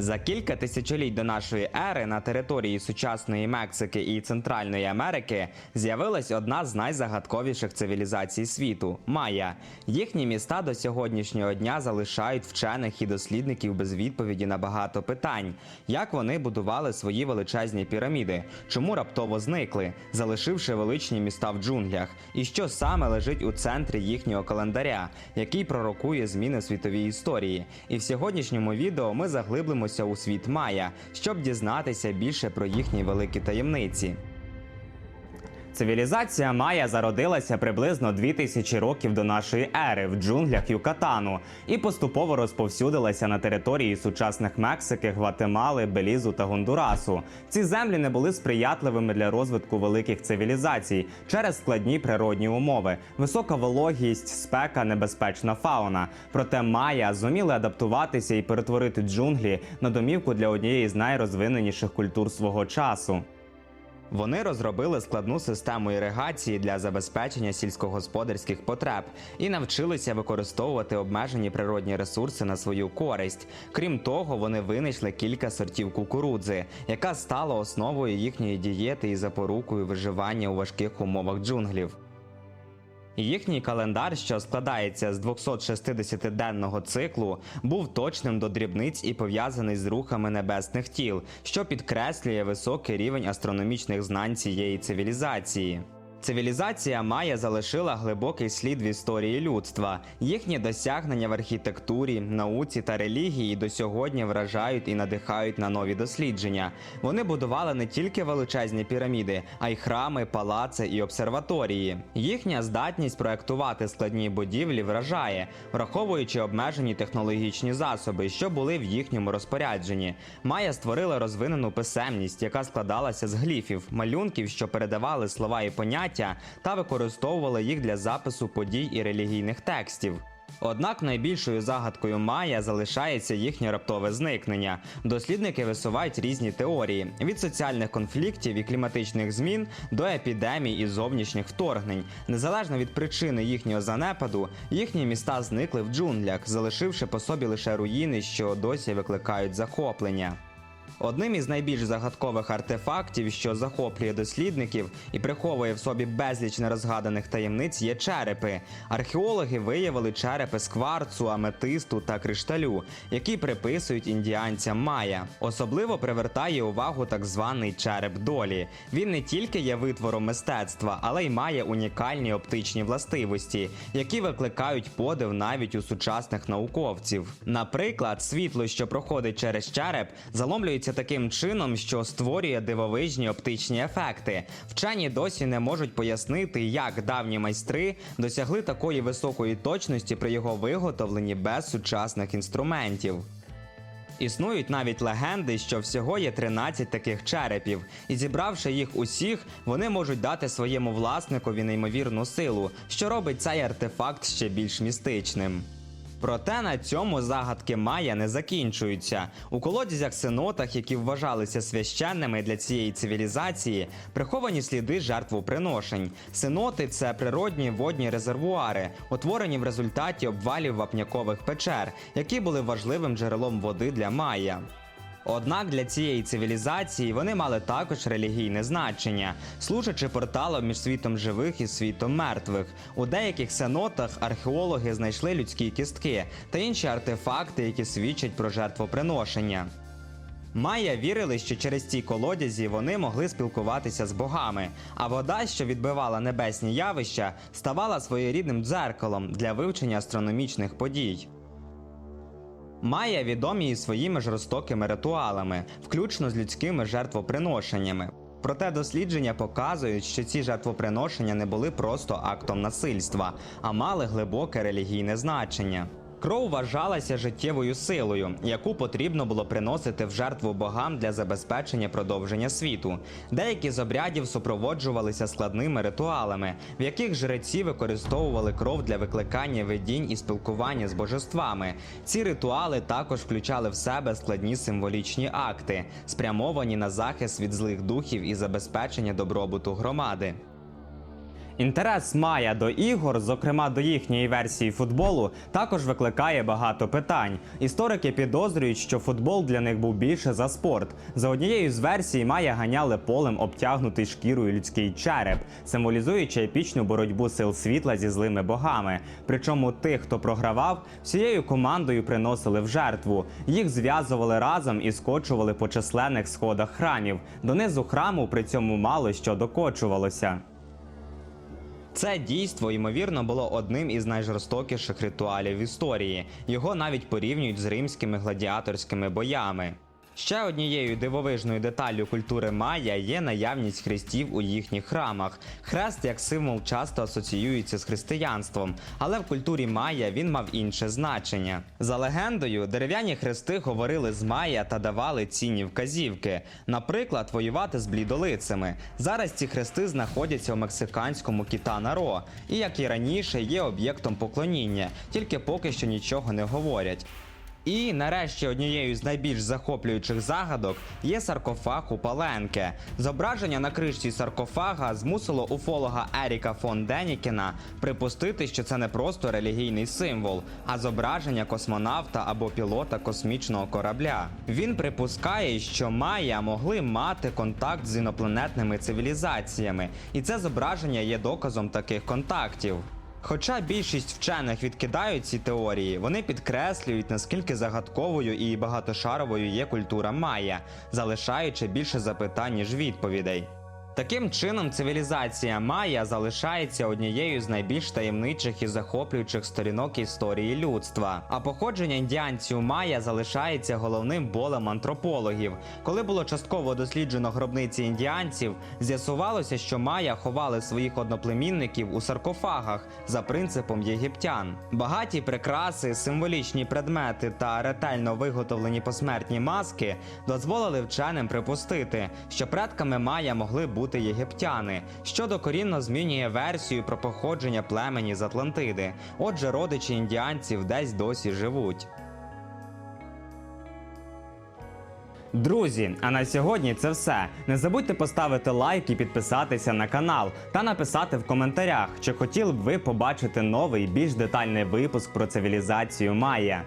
За кілька тисячоліть до нашої ери на території сучасної Мексики і Центральної Америки з'явилась одна з найзагадковіших цивілізацій світу майя. Їхні міста до сьогоднішнього дня залишають вчених і дослідників без відповіді на багато питань: як вони будували свої величезні піраміди, чому раптово зникли, залишивши величні міста в джунглях, і що саме лежить у центрі їхнього календаря, який пророкує зміни світовій історії. І в сьогоднішньому відео ми заглиблимося у світ Майя, щоб дізнатися більше про їхні великі таємниці. Цивілізація Майя зародилася приблизно 2000 років до нашої ери в джунглях Юкатану і поступово розповсюдилася на території сучасних Мексики, Гватемали, Белізу та Гондурасу. Ці землі не були сприятливими для розвитку великих цивілізацій через складні природні умови, висока вологість, спека, небезпечна фауна. Проте Майя зуміли адаптуватися і перетворити джунглі на домівку для однієї з найрозвиненіших культур свого часу. Вони розробили складну систему іригації для забезпечення сільськогосподарських потреб і навчилися використовувати обмежені природні ресурси на свою користь. Крім того, вони винайшли кілька сортів кукурудзи, яка стала основою їхньої дієти і запорукою виживання у важких умовах джунглів. Їхній календар, що складається з 260-денного циклу, був точним до дрібниць і пов'язаний з рухами небесних тіл, що підкреслює високий рівень астрономічних знань цієї цивілізації. Цивілізація Майя залишила глибокий слід в історії людства. Їхні досягнення в архітектурі, науці та релігії до сьогодні вражають і надихають на нові дослідження. Вони будували не тільки величезні піраміди, а й храми, палаци і обсерваторії. Їхня здатність проектувати складні будівлі вражає, враховуючи обмежені технологічні засоби, що були в їхньому розпорядженні. Майя створила розвинену писемність, яка складалася з гліфів, малюнків, що передавали слова і поняття, та використовували їх для запису подій і релігійних текстів. Однак найбільшою загадкою Майя залишається їхнє раптове зникнення. Дослідники висувають різні теорії від соціальних конфліктів і кліматичних змін до епідемій і зовнішніх вторгнень. Незалежно від причини їхнього занепаду, їхні міста зникли в джунглях, залишивши по собі лише руїни, що досі викликають захоплення. Одним із найбільш загадкових артефактів, що захоплює дослідників і приховує в собі безліч нерозгаданих таємниць, є черепи. Археологи виявили черепи з кварцу, аметисту та кришталю, які приписують індіанцям Майя. Особливо привертає увагу так званий череп долі. Він не тільки є витвором мистецтва, але й має унікальні оптичні властивості, які викликають подив навіть у сучасних науковців. Наприклад, світло, що проходить через череп, заломлюється таким чином, що створює дивовижні оптичні ефекти. Вчені досі не можуть пояснити, як давні майстри досягли такої високої точності при його виготовленні без сучасних інструментів. Існують навіть легенди, що всього є 13 таких черепів, і зібравши їх усіх, вони можуть дати своєму власникові неймовірну силу, що робить цей артефакт ще більш містичним. Проте на цьому загадки Майя не закінчуються. У колодязях синотах, які вважалися священними для цієї цивілізації, приховані сліди жертвоприношень. Синоти це природні водні резервуари, утворені в результаті обвалів вапнякових печер, які були важливим джерелом води для Майя. Однак для цієї цивілізації вони мали також релігійне значення, служачи порталом між світом живих і світом мертвих. У деяких сенотах археологи знайшли людські кістки та інші артефакти, які свідчать про жертвоприношення. Майя вірили, що через ці колодязі вони могли спілкуватися з богами, а вода, що відбивала небесні явища, ставала своєрідним дзеркалом для вивчення астрономічних подій. Майя відомі і своїми жорстокими ритуалами, включно з людськими жертвоприношеннями. Проте дослідження показують, що ці жертвоприношення не були просто актом насильства, а мали глибоке релігійне значення. Кров вважалася життєвою силою, яку потрібно було приносити в жертву богам для забезпечення продовження світу. Деякі з обрядів супроводжувалися складними ритуалами, в яких жреці використовували кров для викликання видінь і спілкування з божествами. Ці ритуали також включали в себе складні символічні акти, спрямовані на захист від злих духів і забезпечення добробуту громади. Інтерес Майя до ігор, зокрема до їхньої версії футболу, також викликає багато питань. Історики підозрюють, що футбол для них був більше за спорт. За однією з версій Майя ганяли полем обтягнутий шкірою людський череп, символізуючи епічну боротьбу сил світла зі злими богами. Причому тих, хто програвав, всією командою приносили в жертву. Їх зв'язували разом і скочували по численних сходах храмів. Донизу храму при цьому мало що докочувалося. Це дійство, ймовірно, було одним із найжорстокіших ритуалів в історії. Його навіть порівнюють з римськими гладіаторськими боями. Ще однією дивовижною деталлю культури майя є наявність хрестів у їхніх храмах. Хрест як символ часто асоціюється з християнством, але в культурі майя він мав інше значення. За легендою, дерев'яні хрести говорили з майя та давали цінні вказівки. Наприклад, воювати з блідолицями. Зараз ці хрести знаходяться у мексиканському Кітана-Ро і, як і раніше, є об'єктом поклоніння, тільки поки що нічого не говорять. І нарешті однією з найбільш захоплюючих загадок є саркофаг у Паленке. Зображення на кришці саркофага змусило уфолога Еріка фон Денікена припустити, що це не просто релігійний символ, а зображення космонавта або пілота космічного корабля. Він припускає, що майя могли мати контакт з інопланетними цивілізаціями, і це зображення є доказом таких контактів. Хоча більшість вчених відкидають ці теорії, вони підкреслюють, наскільки загадковою і багатошаровою є культура майя, залишаючи більше запитань ніж відповідей. Таким чином, цивілізація майя залишається однією з найбільш таємничих і захоплюючих сторінок історії людства. А походження індіанців майя залишається головним болем антропологів. Коли було частково досліджено гробниці індіанців, з'ясувалося, що майя ховали своїх одноплемінників у саркофагах за принципом єгиптян. Багаті прикраси, символічні предмети та ретельно виготовлені посмертні маски дозволили вченим припустити, що предками майя могли бути єгиптяни, що докорінно змінює версію про походження племені з Атлантиди. Отже, родичі індіанців десь досі живуть. Друзі, а на сьогодні це все. Не забудьте поставити лайк і підписатися на канал та написати в коментарях, чи хотіли б ви побачити новий більш детальний випуск про цивілізацію Майя.